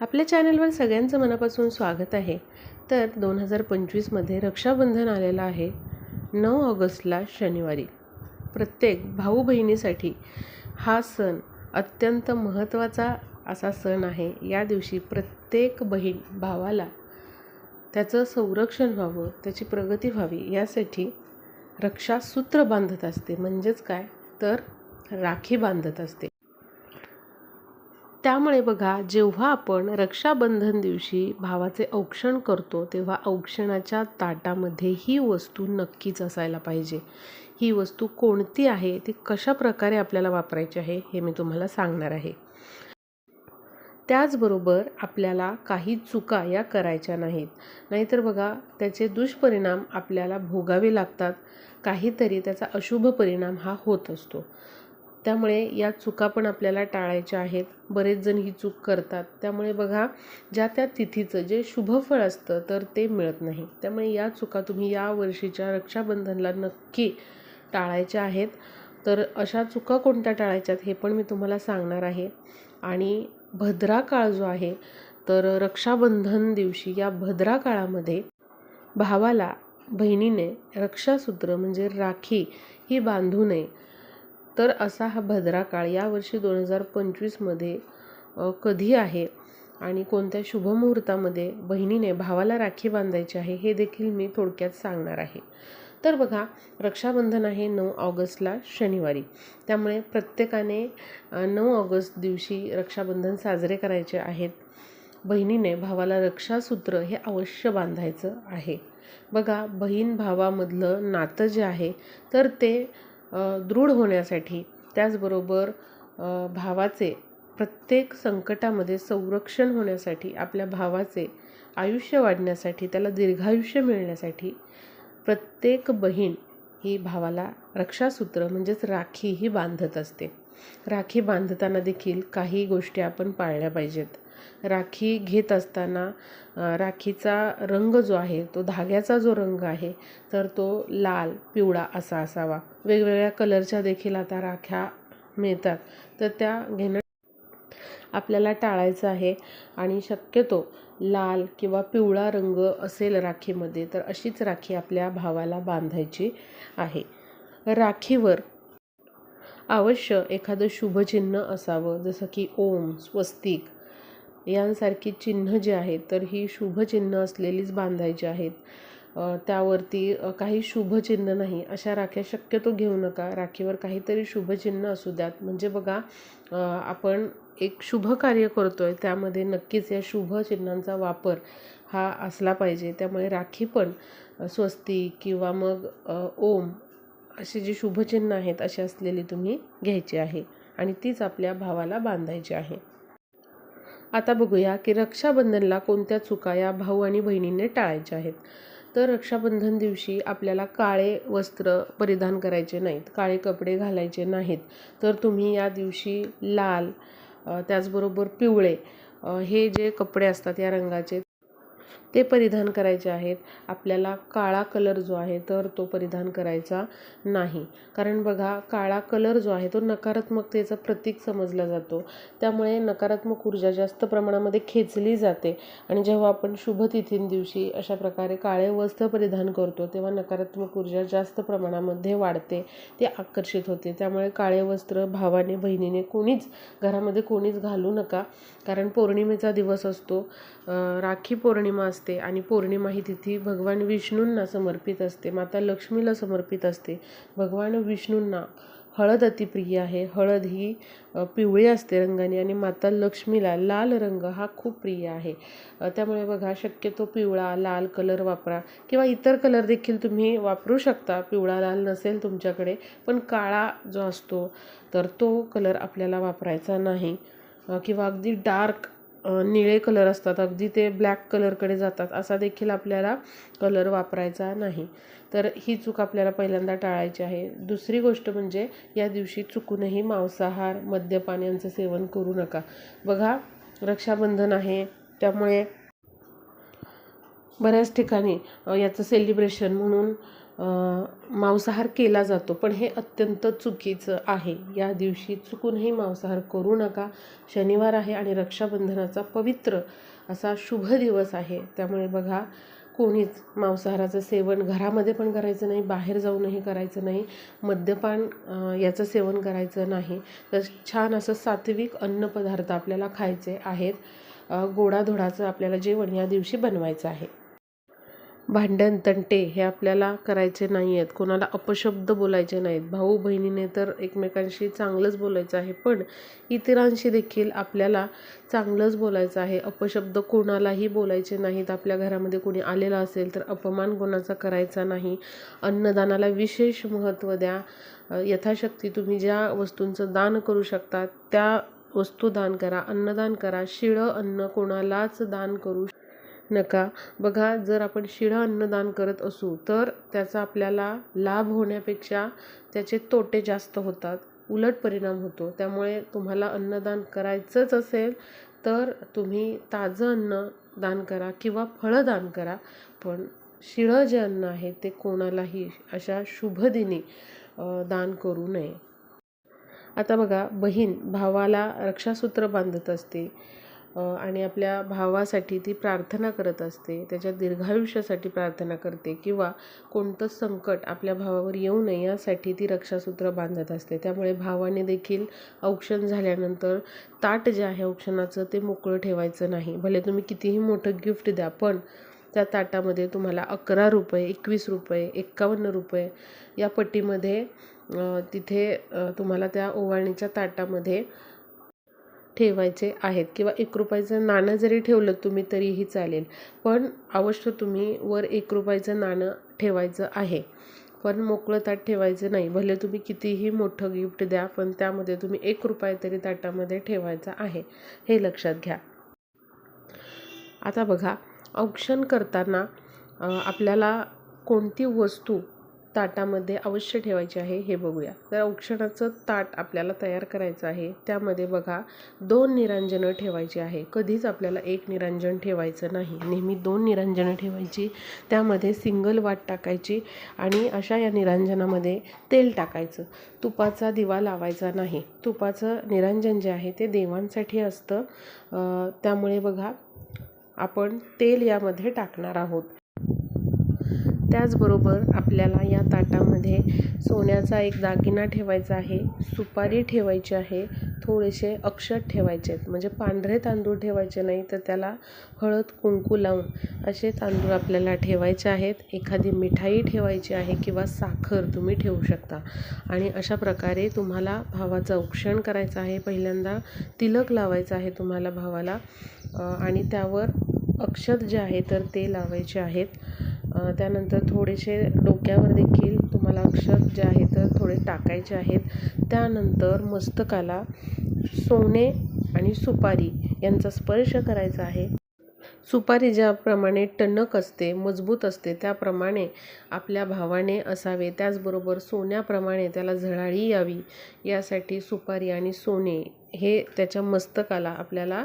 आपल्या चॅनलवर सगळ्यांचं मनापासून स्वागत आहे. तर दोन हजार पंचवीसमध्ये रक्षाबंधन आलेलं आहे नऊ ऑगस्टला शनिवारी. प्रत्येक भाऊ बहिणीसाठी हा सण अत्यंत महत्त्वाचा असा सण आहे. या दिवशी प्रत्येक बहीण भावाला त्याचं संरक्षण व्हावं त्याची प्रगती व्हावी यासाठी रक्षासूत्र बांधत असते. म्हणजेच काय? तर राखी बांधत असते. त्यामुळे बघा जेव्हा आपण रक्षाबंधन दिवशी भावाचे औक्षण करतो तेव्हा औक्षणाच्या ताटामध्ये ही वस्तू नक्कीच असायला पाहिजे. ही वस्तू कोणती आहे ती कशा प्रकारे आपल्याला वापरायची आहे हे मी तुम्हाला सांगणार आहे. त्याचबरोबर आपल्याला काही चुका या करायच्या नाहीत. नाहीतर बघा त्याचे दुष्परिणाम आपल्याला भोगावे लागतात. काहीतरी त्याचा अशुभ परिणाम हा होत असतो. त्यामुळे या चुका पण आपल्याला टाळायच्या आहेत. बरेच जण ही चूक करतात. त्यामुळे बघा ज्या त्या तिथीचं जे शुभफळ असतं तर ते मिळत नाही. त्यामुळे या चुका तुम्ही या वर्षीच्या रक्षाबंधनला नक्की टाळायच्या आहेत. तर अशा चुका कोणत्या टाळायच्यात हे पण मी तुम्हाला सांगणार आहे. आणि भद्रा काळ जो आहे तर रक्षाबंधन दिवशी या भद्रा काळामध्ये भावाला बहिणीने रक्षासूत्र म्हणजे राखी ही बांधू नये. तर असा हा भद्रा काळ यावर्षी दोन हजार पंचवीसमध्ये कधी आहे आणि कोणत्या शुभमुहूर्तामध्ये बहिणीने भावाला राखी बांधायची आहे हे देखील मी थोडक्यात सांगणार आहे. तर बघा रक्षाबंधन आहे नऊ ऑगस्टला शनिवारी. त्यामुळे प्रत्येकाने नऊ ऑगस्ट दिवशी रक्षाबंधन साजरे करायचे आहेत. बहिणीने भावाला रक्षासूत्र हे अवश्य बांधायचं आहे. बघा बहीण भावामधलं नातं जे आहे तर ते दृढ होण्यासाठी त्याचबरोबर भावाचे प्रत्येक संकटामध्ये संरक्षण होण्यासाठी आपल्या भावाचे आयुष्य वाढण्यासाठी त्याला दीर्घायुष्य मिळण्यासाठी प्रत्येक बहीण ही भावाला रक्षासूत्र म्हणजेच राखी ही बांधत असते. राखी बांधताना देखील काही गोष्टी आपण पाळल्या पाहिजेत. राखी घेत असताना राखीचा रंग जो आहे तो धाग्याचा जो रंग आहे तर तो लाल पिवळा असा असावा. वेगवेगळ्या कलरच्या देखील आता राख्या मिळतात. तर त्या घेणं आपल्याला टाळायचं आहे आणि शक्यतो लाल किंवा पिवळा रंग असेल राखीमध्ये तर अशीच राखी आपल्या भावाला बांधायची आहे. राखीवर अवश्य एखादं शुभचिन्ह असावं जसं की ओम स्वस्तिक यांसारखी चिन्ह जी आहेत तर ही शुभचिन्ह असलेलीच बांधायची आहेत. त्यावरती काही शुभचिन्ह नाही. अशा राख्या शक्यतो घेऊ नका. राखीवर काहीतरी शुभचिन्ह असू द्यात. म्हणजे बघा आपण एक शुभ कार्य करतो आहे त्यामध्ये नक्कीच या शुभचिन्हांचा वापर हा असला पाहिजे. त्यामुळे राखी पण स्वस्ती किंवा मग ओम अशी जी शुभचिन्ह आहेत अशी असलेली तुम्ही घ्यायची आहे. आणि तीच आपल्या भावाला बांधायची आहे. आता बघूया की रक्षाबंधनला कोणत्या चुका या भाऊ आणि बहिणींनी टाळायच्या आहेत. तर रक्षाबंधन दिवशी आपल्याला काळे वस्त्र परिधान करायचे नाहीत काळे कपडे घालायचे नाहीत. तर तुम्ही या दिवशी लाल त्याचबरोबर पिवळे हे जे कपडे असतात या रंगाचे ते परिधान करायचे आहेत. आपल्याला काळा कलर जो आहे तर तो परिधान करायचा नाही. कारण बघा काळा कलर जो आहे तो नकारात्मकतेचं प्रतीक समजला जातो. त्यामुळे नकारात्मक ऊर्जा जास्त प्रमाणामध्ये खेचली जाते. आणि जेव्हा आपण शुभतिथींदिवशी अशा प्रकारे काळे वस्त्र परिधान करतो तेव्हा नकारात्मक ऊर्जा जास्त प्रमाणामध्ये वाढते. ते आकर्षित होते. त्यामुळे काळे वस्त्र भावाने बहिणीने कोणीच घरामध्ये कोणीच घालू नका. कारण पौर्णिमेचा दिवस असतो. राखी पौर्णिमा असते आणि पौर्णिमा ही तिथी भगवान विष्णूंना समर्पित असते. माता लक्ष्मीला समर्पित असते. भगवान विष्णूंना हळद अतिप्रिय आहे. हळद ही पिवळी असते रंगाने आणि माता लक्ष्मीला लाल रंग हा खूप प्रिय आहे. त्यामुळे बघा शक्यतो पिवळा लाल कलर वापरा किंवा इतर कलर देखील तुम्ही वापरू शकता. पिवळा लाल नसेल तुमच्याकडे पण काळा जो असतो तर तो कलर आपल्याला वापरायचा नाही. किंवा अगदी डार्क निळे कलर असतात. अगदी ते ब्लॅक कलरकडे जातात. असा देखील आपल्याला कलर वापरायचा नाही. तर ही चूक आपल्याला पहिल्यांदा टाळायची आहे. दुसरी गोष्ट म्हणजे या दिवशी चुकूनही मांसाहार मद्यपान यांचं सेवन करू नका. बघा रक्षाबंधन आहे. त्यामुळे बऱ्याच ठिकाणी याचं सेलिब्रेशन म्हणून मांसाहार केला जातो पण हे अत्यंत चुकीचं आहे. या दिवशी चुकूनही मांसाहार करू नका. शनिवार आहे आणि रक्षाबंधनाचा पवित्र असा शुभ दिवस आहे. त्यामुळे बघा कोणीच मांसाहाराचं सेवन घरामध्ये पण करायचं नाही बाहेर जाऊनही करायचं नाही मद्यपान याचं सेवन करायचं नाही. तर छान असं सात्विक अन्नपदार्थ आपल्याला खायचे आहेत. गोडाधोडाचं आपल्याला जेवण या दिवशी बनवायचं आहे. भांडण तंटे हे आपल्याला करायचे नाही आहेत कोणाला अपशब्द बोलायचे नाहीत. भाऊ बहिणीने तर एकमेकांशी चांगलंच बोलायचं आहे पण इतरांशी देखील आपल्याला चांगलंच बोलायचं आहे. अपशब्द कोणालाही बोलायचे नाहीत. आपल्या घरामध्ये कोणी आलेलं असेल तर अपमान कोणाचा करायचा नाही. अन्नदानाला विशेष महत्त्व द्या. यथाशक्ती तुम्ही ज्या वस्तूंचं दान करू शकता त्या वस्तू दान करा अन्नदान करा. शिळं अन्न कोणालाच दान करू नका. बघा जर आपण शिळं अन्नदान करत असू तर त्याचा आपल्याला लाभ होण्यापेक्षा त्याचे तोटे जास्त होतात उलट परिणाम होतो. त्यामुळे तुम्हाला अन्नदान करायचंच असेल तर तुम्ही ताजं अन्न दान करा किंवा फळं दान करा पण शिळं जे अन्न आहे ते कोणालाही अशा शुभदिनी दान करू नये. आता बघा बहीण भावाला रक्षासूत्र बांधत असते. आणि आपल्या भावासाठी ती प्रार्थना करत असते त्याच्या दीर्घायुष्यासाठी प्रार्थना करते किंवा कोणतं संकट आपल्या भावावर येऊ नये यासाठी ती रक्षासूत्र बांधत असते. त्यामुळे भावाने देखील औक्षण झाल्यानंतर ताट जे आहे औक्षणाचं ते मोकळं ठेवायचं नाही. भले तुम्ही कितीही मोठं गिफ्ट द्या पण त्या ताटामध्ये तुम्हाला अकरा रुपये एकवीस रुपये एक्कावन्न रुपये या पट्टीमध्ये तिथे तुम्हाला त्या ओवाळणीच्या ताटामध्ये ठेवायचे आहेत किंवा एक रुपयाचं नाणं जरी ठेवलं तुम्ही तरीही चालेल. पण अवश्य तुम्ही वर एक रुपयाचं नाणं ठेवायचं आहे. पण मोकळं ताट ठेवायचं नाही. भले तुम्ही कितीही मोठं गिफ्ट द्या पण त्यामध्ये तुम्ही एक रुपया तरी ताटामध्ये ठेवायचा आहे. हे लक्षात घ्या. आता बघा औक्षण करताना आपल्याला कोणती वस्तू ताटामध्ये अवश्य ठेवायचे आहे हे बघूया. तर औक्षणाचं ताट आपल्याला तयार करायचं आहे. त्यामध्ये बघा दोन निरांजनं ठेवायची आहे. कधीच आपल्याला एक निरांजन ठेवायचं नाही. नेहमी दोन निरांजनं ठेवायची. त्यामध्ये सिंगल वाट टाकायची आणि अशा या निरांजनामध्ये तेल टाकायचं. तुपाचा दिवा लावायचा नाही. तुपाचं निरांजन जे आहे ते देवांसाठी असतं. त्यामुळे बघा आपण तेल यामध्ये टाकणार आहोत. त्याचबरोबर आपल्याला या ताटामध्ये सोन्याचा एक दागिना ठेवायचा आहे सुपारी ठेवायची आहे थोडेसे अक्षत ठेवायचे आहेत. म्हणजे पांढरे तांदूळ ठेवायचे नाही तर त्याला हळद कुंकू लावून असे तांदूळ आपल्याला ठेवायचे आहेत. एखादी मिठाई ठेवायची आहे किंवा साखर तुम्ही ठेवू शकता. आणि अशा प्रकारे तुम्हाला भावाचं औक्षण करायचं आहे. पहिल्यांदा तिलक लावायचं आहे तुम्हाला भावाला. आणि त्यावर अक्षत जे आहे तर ते लावायचे आहेत. त्यानंतर थोडेसे डोक्यावर देखील तुम्हाला अक्षर जे आहे तर थोडे टाकायचे आहेत. त्यानंतर मस्तकाला सोने आणि सुपारी यांचा स्पर्श करायचा आहे. सुपारी ज्याप्रमाणे टणक असते मजबूत असते त्याप्रमाणे आपल्या भावाने असावे. त्याचबरोबर सोन्याप्रमाणे त्याला झळाळी यावी. यासाठी सुपारी आणि सोने हे त्याच्या मस्तकाला आपल्याला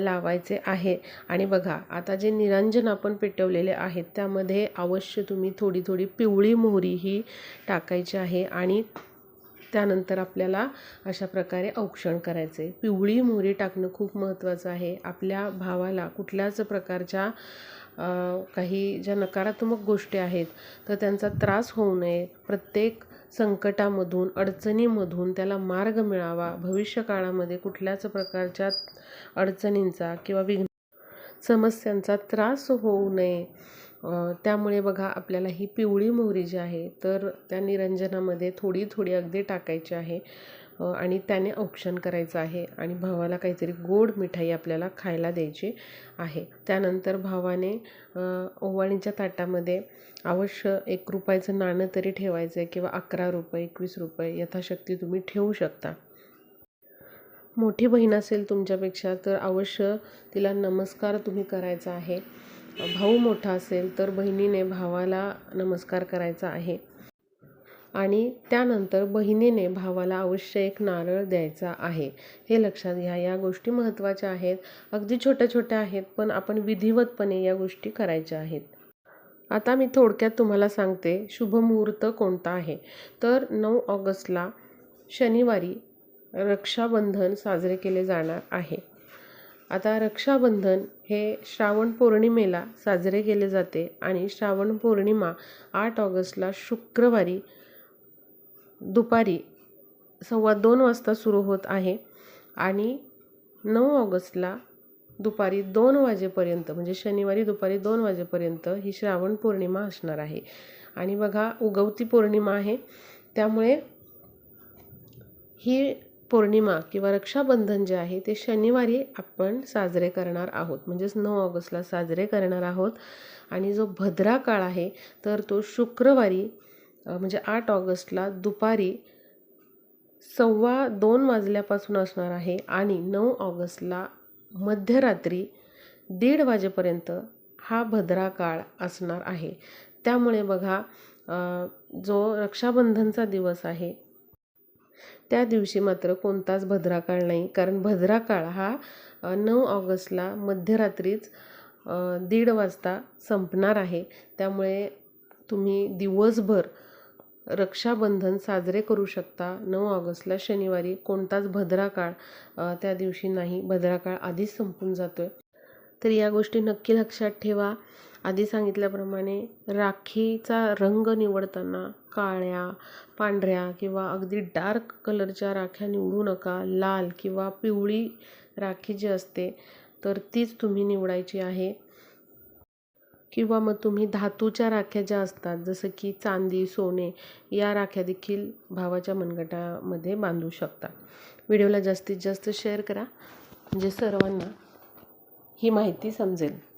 लावायचे आहे. आणि बघा आता जे निरंजन आपण पेटवलेले आहेत त्यामध्ये अवश्य तुम्ही थोडी थोडी पिवळी मोहरी ही टाकायची आहे आणि त्यानंतर आपल्याला अशा प्रकारे औक्षण करायचे. पिवळी मोहरी टाकणं खूप महत्त्वाचं आहे. आपल्या भावाला कुठल्याच प्रकारच्या काही ज्या नकारात्मक गोष्टी आहेत तर त्यांचा त्रास होऊ नये. प्रत्येक संकटामधून अडचणीमधून त्याला मार्ग मिळावा. भविष्य काळामध्ये कुठल्याच प्रकारच्या अडचणींचा किंवा विघ्न समस्यांचा त्रास होऊ नये. त्यामुळे बघा आपल्याला ही पिवळी मोहरी जी आहे तर त्या निरंजनामध्ये थोडी थोडी अगदी टाकायची आहे. आणि त्याने औक्षण करायचं आहे आणि भावाला काहीतरी गोड मिठाई आपल्याला खायला द्यायची आहे. त्यानंतर भावाने ओवाळणीच्या ताटामध्ये अवश्य एक रुपयाचं नाणं तरी ठेवायचं आहे किंवा अकरा रुपये एकवीस रुपये यथाशक्ती तुम्ही ठेवू शकता. मोठी बहीण असेल तुमच्यापेक्षा तर अवश्य तिला नमस्कार तुम्ही करायचा आहे. भाऊ मोठा असेल तर बहिणीने भावाला नमस्कार करायचा आहे. आणि त्यानंतर बहिणीने भावाला अवश्य एक नारळ द्यायचा आहे. हे लक्षात घ्या या गोष्टी महत्त्वाच्या आहेत. अगदी छोट्या छोट्या आहेत पण आपण विधिवतपणे या गोष्टी करायच्या आहेत. आता मी थोडक्यात तुम्हाला सांगते शुभमुहूर्त कोणता आहे. तर नऊ ऑगस्टला शनिवारी रक्षाबंधन साजरे केले जाणार आहे. आता रक्षाबंधन हे श्रावण पौर्णिमेला साजरे केले जाते आणि श्रावण पौर्णिमा आठ ऑगस्टला शुक्रवारी दुपारी सव्वा दोन वाजता सुरू होत आहे आणि नऊ ऑगस्टला दुपारी दोन वाजेपर्यंत म्हणजे शनिवारी दुपारी दोन वाजेपर्यंत ही श्रावण पौर्णिमा असणार आहे. आणि बघा उगवती पौर्णिमा आहे. त्यामुळे ही पौर्णिमा किंवा रक्षाबंधन जे आहे ते शनिवारी आपण साजरे करणार आहोत. म्हणजेच नऊ ऑगस्टला साजरे करणार आहोत. आणि जो भद्रा काळ आहे तर तो शुक्रवारी म्हणजे आठ ऑगस्टला दुपारी सव्वा दोन वाजल्यापासून असणार आहे आणि नऊ ऑगस्टला मध्यरात्री दीड वाजेपर्यंत हा भद्रा काळ असणार आहे. त्यामुळे बघा जो रक्षाबंधनचा दिवस आहे त्या दिवशी मात्र कोणताच भद्रा काळ नाही. कारण भद्रा काळ हा नऊ ऑगस्टला मध्यरात्रीच दीड वाजता संपणार आहे. त्यामुळे तुम्ही दिवसभर रक्षाबंधन साजरे करू शकता. नऊ ऑगस्टला शनिवारी कोणताच भद्रा काळ त्या दिवशी नाही. भद्रा काळ आधीच संपून जातो आहे तर या गोष्टी नक्की लक्षात ठेवा. आधी सांगितल्याप्रमाणे राखीचा रंग निवडताना काळ्या पांढऱ्या किंवा अगदी डार्क कलरच्या राख्या निवडू नका. लाल किंवा पिवळी राखी जी असते तर तीच तुम्ही निवडायची आहे. किंवा मग तुम्ही धातूच्या राख्या ज्या असतात जसं की चांदी सोने या राख्या देखील भावाच्या मनगटामध्ये बांधू शकता. व्हिडिओला जास्तीत जास्त शेअर करा. म्हणजे सर्वांना ही माहिती समजेल.